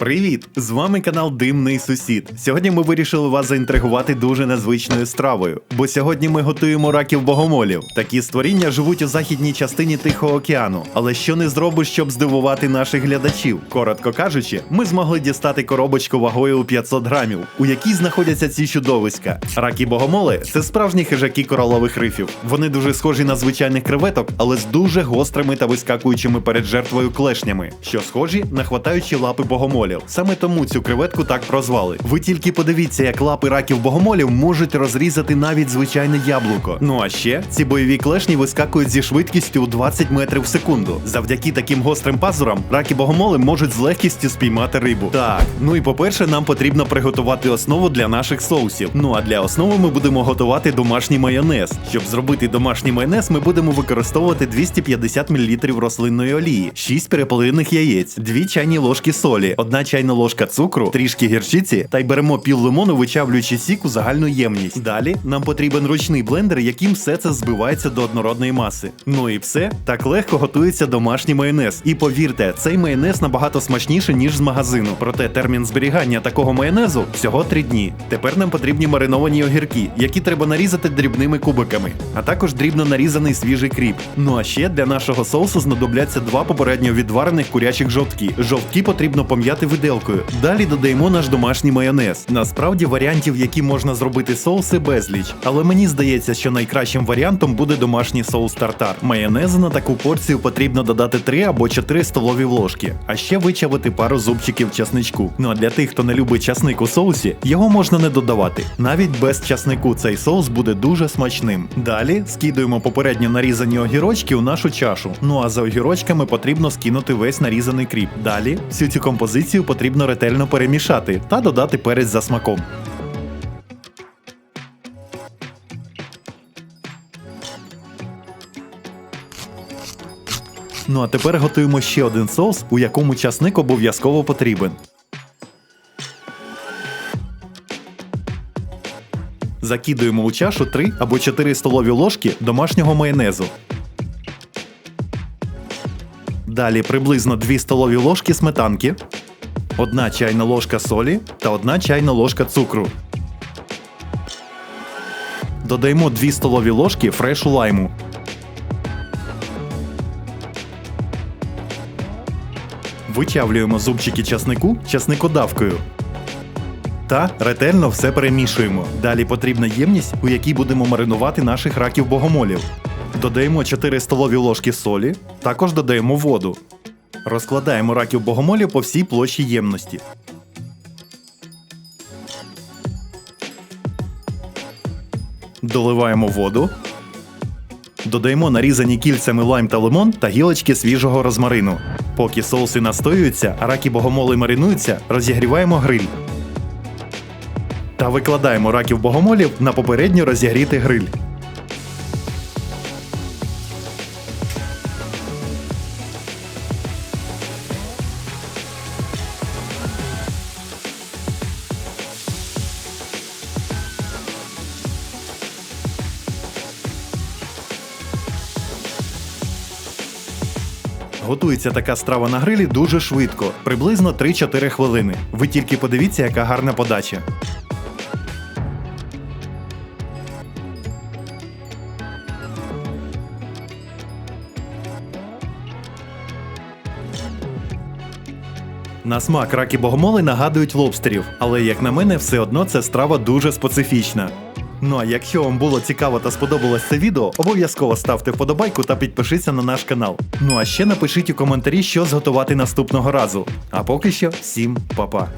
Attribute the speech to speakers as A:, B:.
A: Привіт! З вами канал Димний Сусід. Сьогодні ми вирішили вас заінтригувати дуже незвичною стравою, бо сьогодні ми готуємо раків богомолів. Такі створіння живуть у західній частині Тихого океану. Але що не зробиш, щоб здивувати наших глядачів? Коротко кажучи, ми змогли дістати коробочку вагою у 500 грамів, у якій знаходяться ці чудовиська. Раки богомоли це справжні хижаки коралових рифів. Вони дуже схожі на звичайних креветок, але з дуже гострими та вискакуючими перед жертвою клешнями, що схожі на хватаючі лапи богомолів. Саме тому цю креветку так прозвали. Ви тільки подивіться, як лапи раків богомолів можуть розрізати навіть звичайне яблуко. Ну а ще ці бойові клешні вискакують зі швидкістю у 20 метрів в секунду. Завдяки таким гострим пазурам раки богомоли можуть з легкістю спіймати рибу. Так, ну і по-перше, нам потрібно приготувати основу для наших соусів. Ну а для основи ми будемо готувати домашній майонез. Щоб зробити домашній майонез, ми будемо використовувати 250 мл рослинної олії, 6 перепелиних яєць, 2 чайні ложки солі, 1 чайна ложка цукру, трішки гірчиці та й беремо пів лимону, вичавлюючи сік у загальну ємність. Далі нам потрібен ручний блендер, яким все це збивається до однородної маси. Ну і все так легко готується домашній майонез. І повірте, цей майонез набагато смачніше, ніж з магазину. Проте термін зберігання такого майонезу всього 3 дні. Тепер нам потрібні мариновані огірки, які треба нарізати дрібними кубиками, а також дрібно нарізаний свіжий кріп. Ну а ще для нашого соусу знадобляться два попередньо відварених курячих жовтки. Жовтки потрібно пом'яти виделкою. Далі додаємо наш домашній майонез. Насправді варіантів, які можна зробити соуси, безліч. Але мені здається, що найкращим варіантом буде домашній соус тартар. Майонезу на таку порцію потрібно додати 3 або 4 столові ложки, а ще вичавити пару зубчиків часничку. Ну а для тих, хто не любить часник у соусі, його можна не додавати. Навіть без часнику цей соус буде дуже смачним. Далі скидуємо попередньо нарізані огірочки у нашу чашу. Ну а за огірочками потрібно скинути весь нарізаний кріп. Далі всю цю композицію потрібно ретельно перемішати та додати перець за смаком. Ну а тепер готуємо ще один соус, у якому часник обов'язково потрібен. Закидуємо у чашу 3 або 4 столові ложки домашнього майонезу. Далі приблизно 2 столові ложки сметанки, 1 чайна ложка солі та 1 чайна ложка цукру. Додаємо 2 столові ложки фрешу лайму. Вичавлюємо зубчики часнику часникодавкою. Та ретельно все перемішуємо. Далі потрібна ємність, у якій будемо маринувати наших раків богомолів. Додаємо 4 столові ложки солі, також додаємо воду. Розкладаємо раків богомолів по всій площі ємності. Доливаємо воду. Додаємо нарізані кільцями лайм та лимон та гілочки свіжого розмарину. Поки соуси настоюються, раки богомоли маринуються, розігріваємо гриль. Та викладаємо раків богомолів на попередньо розігрітий гриль. Готується така страва на грилі дуже швидко, приблизно 3-4 хвилини. Ви тільки подивіться, яка гарна подача. На смак раки богомоли нагадують лобстерів, але як на мене, все одно це страва дуже специфічна. Ну а якщо вам було цікаво та сподобалось це відео, обов'язково ставте вподобайку та підпишіться на наш канал. Ну а ще напишіть у коментарі, що зготувати наступного разу. А поки що, всім па-па.